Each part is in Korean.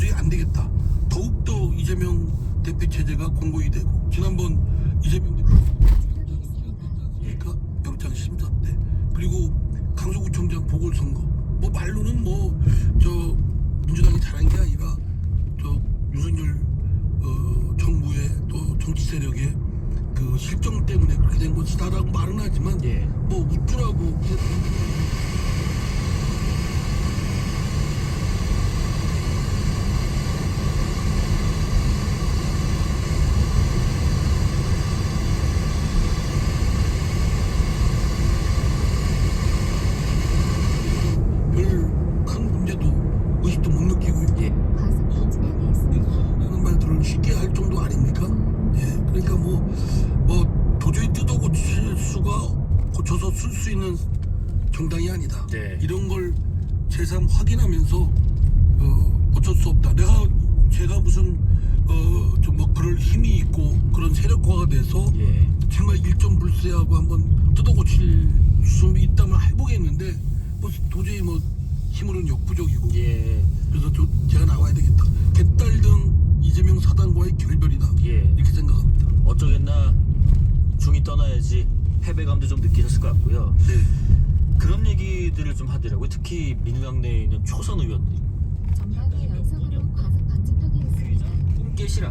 도저히 안 되겠다. 더욱더 이재명 대표 체제가 공고히 되고 지난번 이재명 대표 그러니까 영장 심사 때 그리고 강서구청장 보궐선거 뭐 말로는 뭐 저 민주당이 잘한 게 아니라 저 윤석열 어, 정부의 또 정치 세력의 그 실정 때문에 그렇게 된 것이다라고 말은 하지만 예. 뭐 우쭐하고 별 큰 문제도 의식도 못 느끼고 있고 예. 과속 방지턱이 있습니다. 라는 말들을 쉽게 할 정도 아닙니까? 예, 그러니까 뭐, 뭐 도저히 뜯어 고칠 수가 고쳐서 쓸 수 있는 정당이 아니다. 네. 이런 걸 새삼 확인하면서 어, 어쩔 수 없다. 내가 제가 무슨 어, 좀뭐 그럴 힘이 있고 그런 세력화가 돼서 예. 정말 일점 불세하고 한번 뜯어 고칠 수 있다면 해보겠는데 뭐 도저히 뭐 힘으로는 역부족이고 예. 그래서 저, 제가 나와야 되겠다. 개딸 등 이재명 사단과의 결별이다. 예. 이렇게. 어쩌겠나 중이 떠나야지 패배감도 좀 느끼셨을 것 같고요. 네. 그런 얘기들을 좀 하더라고요. 특히 민주당 내에 있는 초선 의원들이 전방에 연속으로 과속 방지턱이 있습니다. 꿈 깨 시라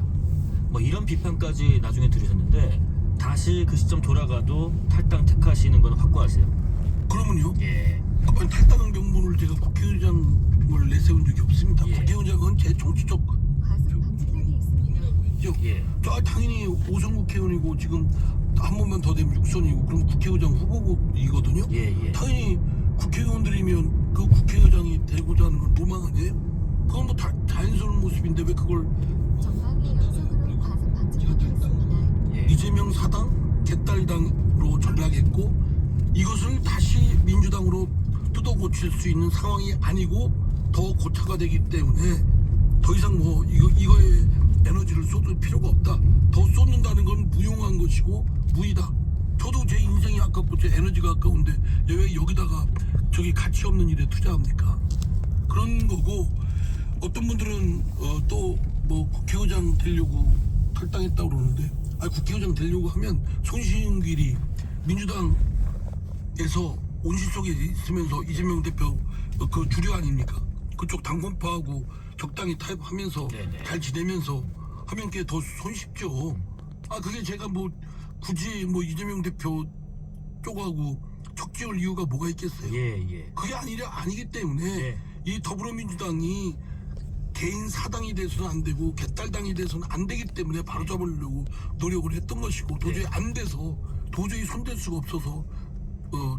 뭐 이런 비판까지 나중에 들으셨는데 다시 그 시점 돌아가도 탈당 택하시는 건 확고하세요. 그러면요. 예. 아니, 탈당한 명분을 제가 국회의장을 내세운 적이 없습니다. 예. 국회의장은 제 정치적 죠 예. 저 당연히 오선 국회의원이고 지금 한 번만 더 되면 육선이고 그럼 국회의장 후보이거든요. 예. 예. 당연히 국회의원들이면 그 국회의장이 되고자 하는 건 로망 아니에요? 그건 뭐 다, 자연스러운 모습인데 왜 그걸 연속으로. 예. 이재명 사당 개딸당으로 전락했고 이것을 다시 민주당으로 뜯어 고칠 수 있는 상황이 아니고 더 고차가 되기 때문에 더 이상 뭐 이거 이거에 에너지를 쏟을 필요가 없다. 더 쏟는다는 건 무용한 것이고 무이다. 저도 제 인생이 아깝고 제 에너지가 아까운데 왜 여기다가 저기 가치 없는 일에 투자합니까? 그런 거고 어떤 분들은 어, 또뭐 국회의장 되려고 탈당했다 고 그러는데 아 국회의장 되려고 하면 손신길이 민주당에서 온실 속에 있으면서 이재명 대표 어, 그 주류 아닙니까? 그쪽 당권파하고 적당히 타협하면서 네네. 잘 지내면서 하면 게더 손쉽죠. 아 그게 제가 뭐 굳이 뭐 이재명 대표 쪽하고 척지을 이유가 뭐가 있겠어요? 예. 예. 그게 아니라 아니기 때문에 예. 이 더불어민주당이 개인 사당이 돼서는 안 되고 개딸당이 돼서는 안 되기 때문에 바로잡으려고 노력을 했던 것이고 도저히 예. 안 돼서 도저히 손댈 수가 없어서 어,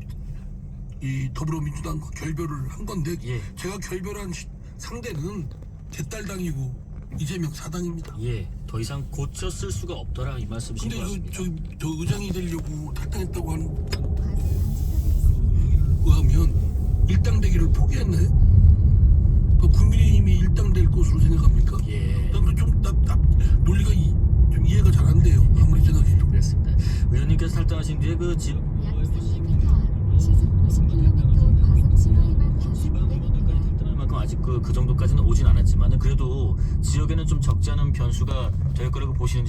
이 더불어민주당과 결별을 한 건데 예. 제가 결별한 시- 상대는 개딸당이고 이재명 사당입니다. 예. 더 이상 고쳐 쓸 수가 없더라 이 말씀이신 근데 것 그, 같습니다. 저, 저 의장이 되려고 탈당했다고 하는 과속 방지턱이 있습니다. 의하면 일당되기를 포기했나요? 그 국민의힘이 일당될 것으로 생각합니까? 예. 난 그 좀 납, 납, 논리가 이, 좀 이해가 잘 안 돼요. 아무리 생각해도. 그렇습니다. 의원님께서 탈당하신 뒤에 그 지, 아직 그, 그 정도까지는 오진 않았지만은 그래도 지역에는 좀 적지 않은 변수가 될 거라고 보시는지